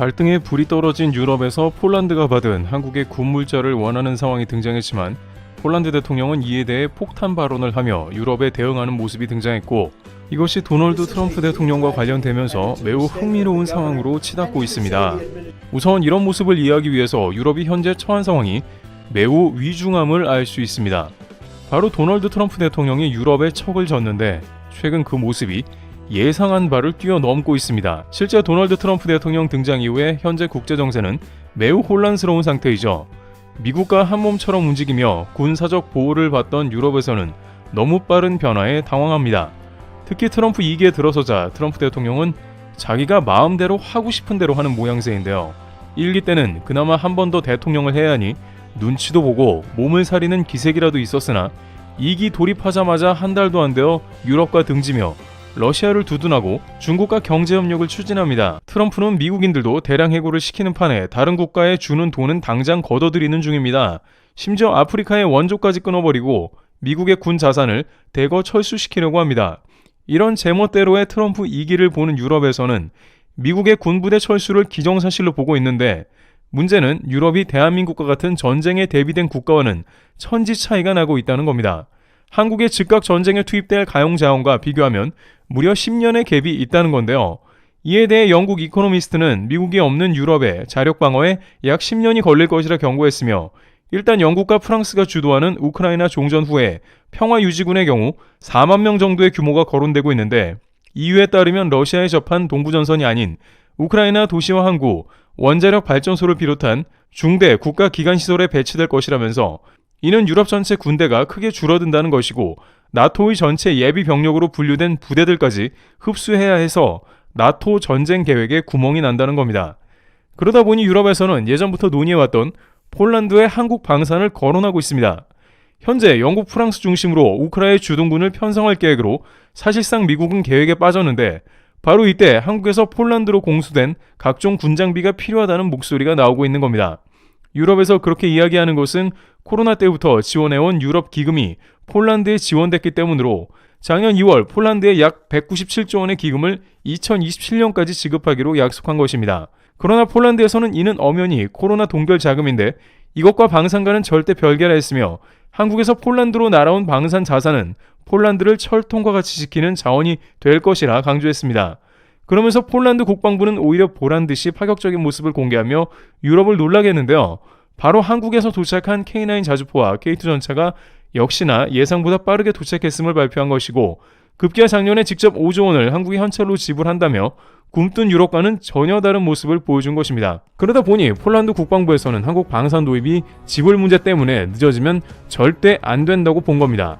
발등에 불이 떨어진 유럽에서 폴란드가 받은 한국의 군물자를 원하는 상황이 등장했지만 폴란드 대통령은 이에 대해 폭탄 발언을 하며 유럽에 대응하는 모습이 등장했고 이것이 도널드 트럼프 대통령과 관련되면서 매우 흥미로운 상황으로 치닫고 있습니다. 우선 이런 모습을 이해하기 위해서 유럽이 현재 처한 상황이 매우 위중함을 알 수 있습니다. 바로 도널드 트럼프 대통령이 유럽에 척을 졌는데 최근 그 모습이 예상한 바를 뛰어넘고 있습니다. 실제 도널드 트럼프 대통령 등장 이후에 현재 국제 정세는 매우 혼란스러운 상태이죠. 미국과 한 몸처럼 움직이며 군사적 보호를 받던 유럽에서는 너무 빠른 변화에 당황합니다. 특히 트럼프 2기에 들어서자 트럼프 대통령은 자기가 마음대로 하고 싶은 대로 하는 모양새인데요. 1기 때는 그나마 한 번 더 대통령을 해야 하니 눈치도 보고 몸을 사리는 기색이라도 있었으나 2기 돌입하자마자 한 달도 안 되어 유럽과 등지며 러시아를 두둔하고 중국과 경제 협력을 추진합니다. 트럼프는 미국인들도 대량 해고를 시키는 판에 다른 국가에 주는 돈은 당장 걷어들이는 중입니다. 심지어 아프리카의 원조까지 끊어버리고 미국의 군 자산을 대거 철수시키려고 합니다. 이런 제멋대로의 트럼프 2기를 보는 유럽에서는 미국의 군부대 철수를 기정사실로 보고 있는데 문제는 유럽이 대한민국과 같은 전쟁에 대비된 국가와는 천지 차이가 나고 있다는 겁니다. 한국의 즉각 전쟁에 투입될 가용 자원과 비교하면 무려 10년의 갭이 있다는 건데요. 이에 대해 영국 이코노미스트는 미국이 없는 유럽의 자력 방어에 약 10년이 걸릴 것이라 경고했으며 일단 영국과 프랑스가 주도하는 우크라이나 종전 후에 평화 유지군의 경우 4만 명 정도의 규모가 거론되고 있는데 EU에 따르면 러시아에 접한 동부전선이 아닌 우크라이나 도시와 항구, 원자력 발전소를 비롯한 중대 국가 기관 시설에 배치될 것이라면서 이는 유럽 전체 군대가 크게 줄어든다는 것이고 나토의 전체 예비 병력으로 분류된 부대들까지 흡수해야 해서 나토 전쟁 계획에 구멍이 난다는 겁니다. 그러다 보니 유럽에서는 예전부터 논의해왔던 폴란드의 한국 방산을 거론하고 있습니다. 현재 영국, 프랑스 중심으로 우크라이나 주둔군을 편성할 계획으로 사실상 미국은 계획에 빠졌는데 바로 이때 한국에서 폴란드로 공수된 각종 군장비가 필요하다는 목소리가 나오고 있는 겁니다. 유럽에서 그렇게 이야기하는 것은 코로나 때부터 지원해온 유럽 기금이 폴란드에 지원됐기 때문으로 작년 2월 폴란드에 약 197조 원의 기금을 2027년까지 지급하기로 약속한 것입니다. 그러나 폴란드에서는 이는 엄연히 코로나 동결 자금인데 이것과 방산과는 절대 별개라 했으며 한국에서 폴란드로 날아온 방산 자산은 폴란드를 철통과 같이 지키는 자원이 될 것이라 강조했습니다. 그러면서 폴란드 국방부는 오히려 보란 듯이 파격적인 모습을 공개하며 유럽을 놀라게 했는데요. 바로 한국에서 도착한 K9 자주포와 K2 전차가 역시나 예상보다 빠르게 도착했음을 발표한 것이고 급기야 작년에 직접 5조 원을 한국에 현찰로 지불한다며 굼뜬 유럽과는 전혀 다른 모습을 보여준 것입니다. 그러다 보니 폴란드 국방부에서는 한국 방산 도입이 지불 문제 때문에 늦어지면 절대 안 된다고 본 겁니다.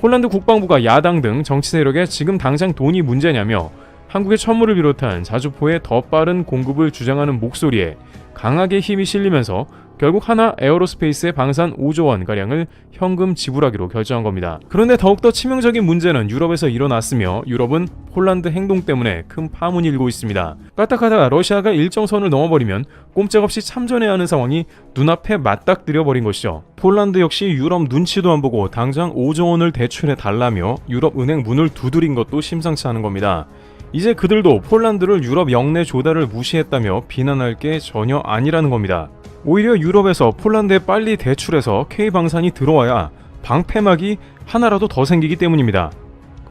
폴란드 국방부가 야당 등 정치 세력에 지금 당장 돈이 문제냐며 한국의 천물을 비롯한 자주포의 더 빠른 공급을 주장하는 목소리에 강하게 힘이 실리면서 결국 하나 에어로스페이스의 방산 5조 원 가량을 현금 지불하기로 결정한 겁니다. 그런데 더욱더 치명적인 문제는 유럽에서 일어났으며 유럽은 폴란드 행동 때문에 큰 파문이 일고 있습니다. 까딱하다가 러시아가 일정 선을 넘어버리면 꼼짝없이 참전해야 하는 상황이 눈앞에 맞닥뜨려 버린 것이죠. 폴란드 역시 유럽 눈치도 안 보고 당장 5조 원을 대출해 달라며 유럽 은행 문을 두드린 것도 심상치 않은 겁니다. 이제 그들도 폴란드를 유럽 영내 조달을 무시했다며 비난할 게 전혀 아니라는 겁니다. 오히려 유럽에서 폴란드에 빨리 대출해서 K방산이 들어와야 방패막이 하나라도 더 생기기 때문입니다.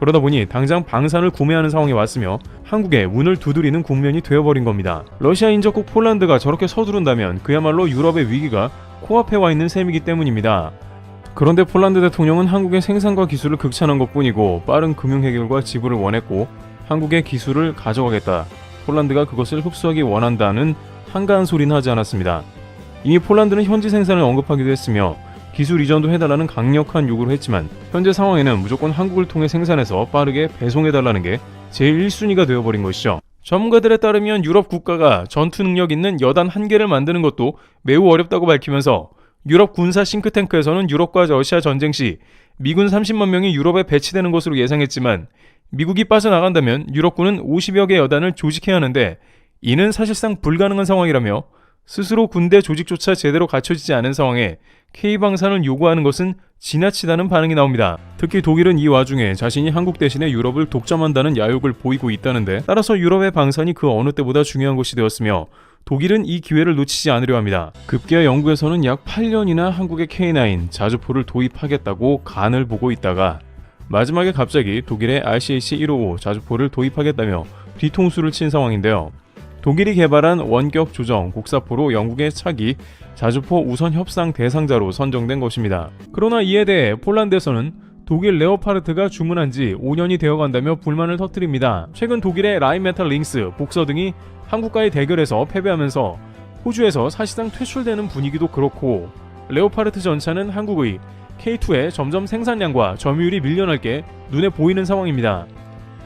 그러다 보니 당장 방산을 구매하는 상황이 왔으며 한국에 문을 두드리는 국면이 되어버린 겁니다. 러시아 인접국 폴란드가 저렇게 서두른다면 그야말로 유럽의 위기가 코앞에 와 있는 셈이기 때문입니다. 그런데 폴란드 대통령은 한국의 생산과 기술을 극찬한 것 뿐이고 빠른 금융 해결과 지불을 원했고 한국의 기술을 가져가겠다. 폴란드가 그것을 흡수하기 원한다는 한가한 소리는 하지 않았습니다. 이미 폴란드는 현지 생산을 언급하기도 했으며 기술 이전도 해달라는 강력한 요구를 했지만 현재 상황에는 무조건 한국을 통해 생산해서 빠르게 배송해달라는 게 제일 1순위가 되어버린 것이죠. 전문가들에 따르면 유럽 국가가 전투 능력 있는 여단 한 개를 만드는 것도 매우 어렵다고 밝히면서 유럽 군사 싱크탱크에서는 유럽과 러시아 전쟁 시 미군 30만 명이 유럽에 배치되는 것으로 예상했지만 미국이 빠져나간다면 유럽군은 50여 개 여단을 조직해야 하는데 이는 사실상 불가능한 상황이라며 스스로 군대 조직조차 제대로 갖춰지지 않은 상황에 K방산을 요구하는 것은 지나치다는 반응이 나옵니다. 특히 독일은 이 와중에 자신이 한국 대신에 유럽을 독점한다는 야욕을 보이고 있다는데 따라서 유럽의 방산이 그 어느 때보다 중요한 것이 되었으며 독일은 이 기회를 놓치지 않으려 합니다. 급기야 영국에서는 약 8년이나 한국의 K9 자주포를 도입하겠다고 간을 보고 있다가 마지막에 갑자기 독일의 RCAC 155 자주포를 도입하겠다며 뒤통수를 친 상황인데요. 독일이 개발한 원격 조정 곡사포로 영국의 차기 자주포 우선 협상 대상자로 선정된 것입니다. 그러나 이에 대해 폴란드에서는 독일 레오파르트가 주문한 지 5년이 되어 간다며 불만을 터뜨립니다. 최근 독일의 라인메탈 링스, 복서 등이 한국과의 대결에서 패배하면서 호주에서 사실상 퇴출되는 분위기도 그렇고 레오파르트 전차는 한국의 K2에 점점 생산량과 점유율이 밀려날 게 눈에 보이는 상황입니다.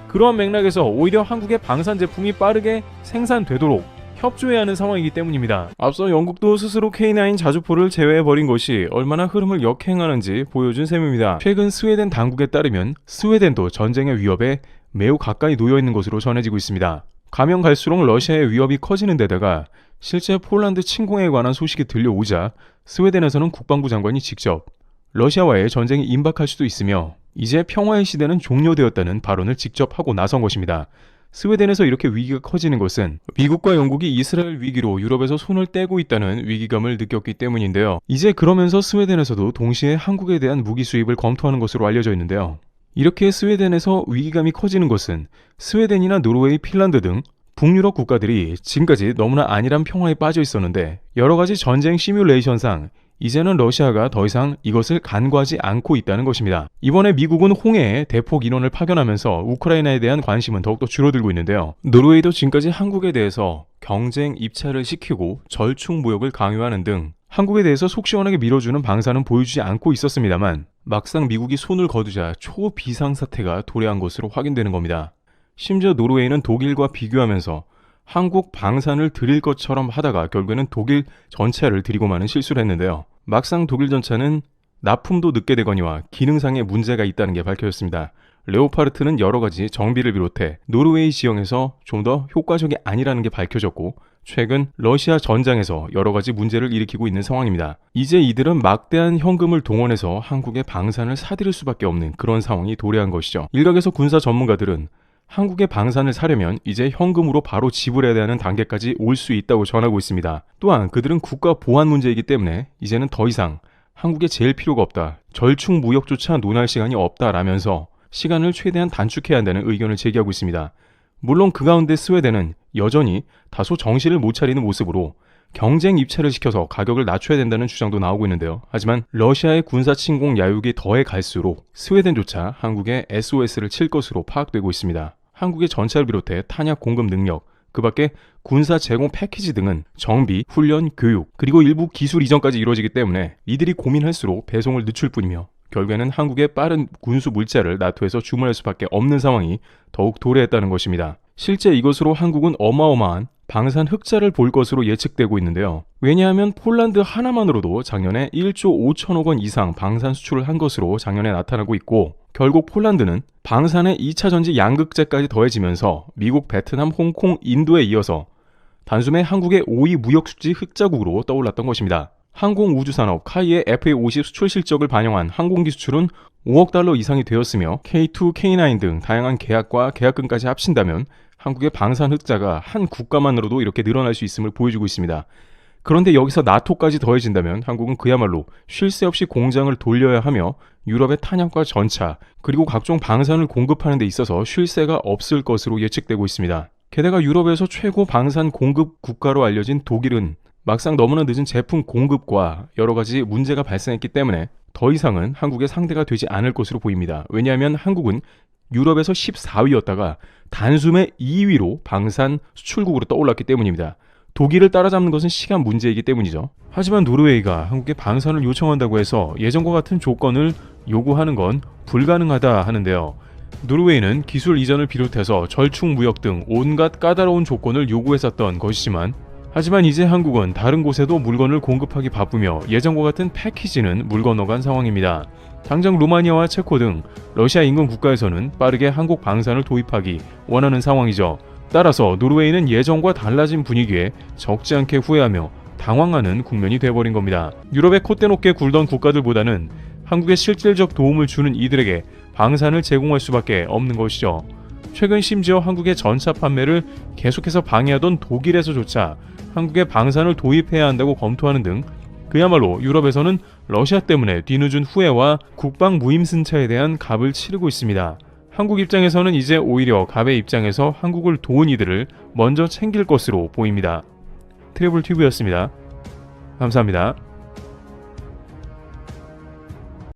그러한 맥락에서 오히려 한국의 방산 제품이 빠르게 생산되도록 협조해야 하는 상황이기 때문입니다. 앞서 영국도 스스로 K9 자주포를 제외해버린 것이 얼마나 흐름을 역행하는지 보여준 셈입니다. 최근 스웨덴 당국에 따르면 스웨덴도 전쟁의 위협에 매우 가까이 놓여 있는 것으로 전해지고 있습니다. 가면 갈수록 러시아의 위협이 커지는 데다가 실제 폴란드 침공에 관한 소식이 들려오자 스웨덴에서는 국방부 장관이 직접 러시아와의 전쟁이 임박할 수도 있으며 이제 평화의 시대는 종료되었다는 발언을 직접 하고 나선 것입니다. 스웨덴에서 이렇게 위기가 커지는 것은 미국과 영국이 이스라엘 위기로 유럽에서 손을 떼고 있다는 위기감을 느꼈기 때문인데요. 이제 그러면서 스웨덴에서도 동시에 한국에 대한 무기 수입을 검토하는 것으로 알려져 있는데요. 이렇게 스웨덴에서 위기감이 커지는 것은 스웨덴이나 노르웨이, 핀란드 등 북유럽 국가들이 지금까지 너무나 안일한 평화에 빠져 있었는데 여러 가지 전쟁 시뮬레이션상 이제는 러시아가 더 이상 이것을 간과하지 않고 있다는 것입니다. 이번에 미국은 홍해에 대폭 인원을 파견하면서 우크라이나에 대한 관심은 더욱더 줄어들고 있는데요. 노르웨이도 지금까지 한국에 대해서 경쟁 입찰을 시키고 절충 무역을 강요하는 등 한국에 대해서 속 시원하게 밀어주는 방사는 보여주지 않고 있었습니다만 막상 미국이 손을 거두자 초비상 사태가 도래한 것으로 확인되는 겁니다. 심지어 노르웨이는 독일과 비교하면서 한국 방산을 드릴 것처럼 하다가 결국에는 독일 전차를 들이고 마는 실수를 했는데요. 막상 독일 전차는 납품도 늦게 되거니와 기능상의 문제가 있다는 게 밝혀졌습니다. 레오파르트는 여러 가지 정비를 비롯해 노르웨이 지형에서 좀 더 효과적이 아니라는 게 밝혀졌고 최근 러시아 전장에서 여러 가지 문제를 일으키고 있는 상황입니다. 이제 이들은 막대한 현금을 동원해서 한국의 방산을 사들일 수밖에 없는 그런 상황이 도래한 것이죠. 일각에서 군사 전문가들은 한국의 방산을 사려면 이제 현금으로 바로 지불해야 하는 단계까지 올 수 있다고 전하고 있습니다. 또한 그들은 국가 보안 문제이기 때문에 이제는 더 이상 한국에 제일 필요가 없다. 절충 무역조차 논할 시간이 없다라면서 시간을 최대한 단축해야 한다는 의견을 제기하고 있습니다. 물론 그 가운데 스웨덴은 여전히 다소 정신을 못 차리는 모습으로 경쟁 입찰을 시켜서 가격을 낮춰야 된다는 주장도 나오고 있는데요. 하지만 러시아의 군사 침공 야욕이 더해 갈수록 스웨덴조차 한국에 SOS를 칠 것으로 파악되고 있습니다. 한국의 전차를 비롯해 탄약 공급 능력, 그 밖에 군사 제공 패키지 등은 정비, 훈련, 교육, 그리고 일부 기술 이전까지 이루어지기 때문에 이들이 고민할수록 배송을 늦출 뿐이며 결국에는 한국의 빠른 군수 물자를 나토에서 주문할 수밖에 없는 상황이 더욱 도래했다는 것입니다. 실제 이것으로 한국은 어마어마한 방산 흑자를 볼 것으로 예측되고 있는데요. 왜냐하면 폴란드 하나만으로도 작년에 1조 5천억 원 이상 방산 수출을 한 것으로 작년에 나타나고 있고 결국 폴란드는 방산의 2차 전지 양극재까지 더해지면서 미국, 베트남, 홍콩, 인도에 이어서 단숨에 한국의 5위 무역 수지 흑자국으로 떠올랐던 것입니다. 항공우주산업 카이의 FA50 수출 실적을 반영한 항공기 수출은 5억 달러 이상이 되었으며 K2, K9 등 다양한 계약과 계약금까지 합친다면 한국의 방산 흑자가 한 국가만으로도 이렇게 늘어날 수 있음을 보여주고 있습니다. 그런데 여기서 나토까지 더해진다면 한국은 그야말로 쉴 새 없이 공장을 돌려야 하며 유럽의 탄약과 전차 그리고 각종 방산을 공급하는 데 있어서 쉴 새가 없을 것으로 예측되고 있습니다. 게다가 유럽에서 최고 방산 공급 국가로 알려진 독일은 막상 너무나 늦은 제품 공급과 여러 가지 문제가 발생했기 때문에 더 이상은 한국의 상대가 되지 않을 것으로 보입니다. 왜냐하면 한국은 유럽에서 14위였다가 단숨에 2위로 방산 수출국으로 떠올랐기 때문입니다. 독일을 따라잡는 것은 시간 문제이기 때문이죠. 하지만 노르웨이가 한국에 방산을 요청한다고 해서 예전과 같은 조건을 요구하는 건 불가능하다 하는데요. 노르웨이는 기술 이전을 비롯해서 절충 무역 등 온갖 까다로운 조건을 요구했었던 것이지만 하지만 이제 한국은 다른 곳에도 물건을 공급하기 바쁘며 예전과 같은 패키지는 물 건너간 상황입니다. 당장 루마니아와 체코 등 러시아 인근 국가에서는 빠르게 한국 방산을 도입하기 원하는 상황이죠. 따라서 노르웨이는 예전과 달라진 분위기에 적지 않게 후회하며 당황하는 국면이 돼버린 겁니다. 유럽의 콧대 높게 굴던 국가들보다는 한국에 실질적 도움을 주는 이들에게 방산을 제공할 수밖에 없는 것이죠. 최근 심지어 한국의 전차 판매를 계속해서 방해하던 독일에서조차 한국에 방산을 도입해야 한다고 검토하는 등 그야말로 유럽에서는 러시아 때문에 뒤늦은 후회와 국방 무임승차에 대한 값을 치르고 있습니다. 한국 입장에서는 이제 오히려 갑의 입장에서 한국을 도운 이들을 먼저 챙길 것으로 보입니다. 트래블 튜브였습니다. 감사합니다.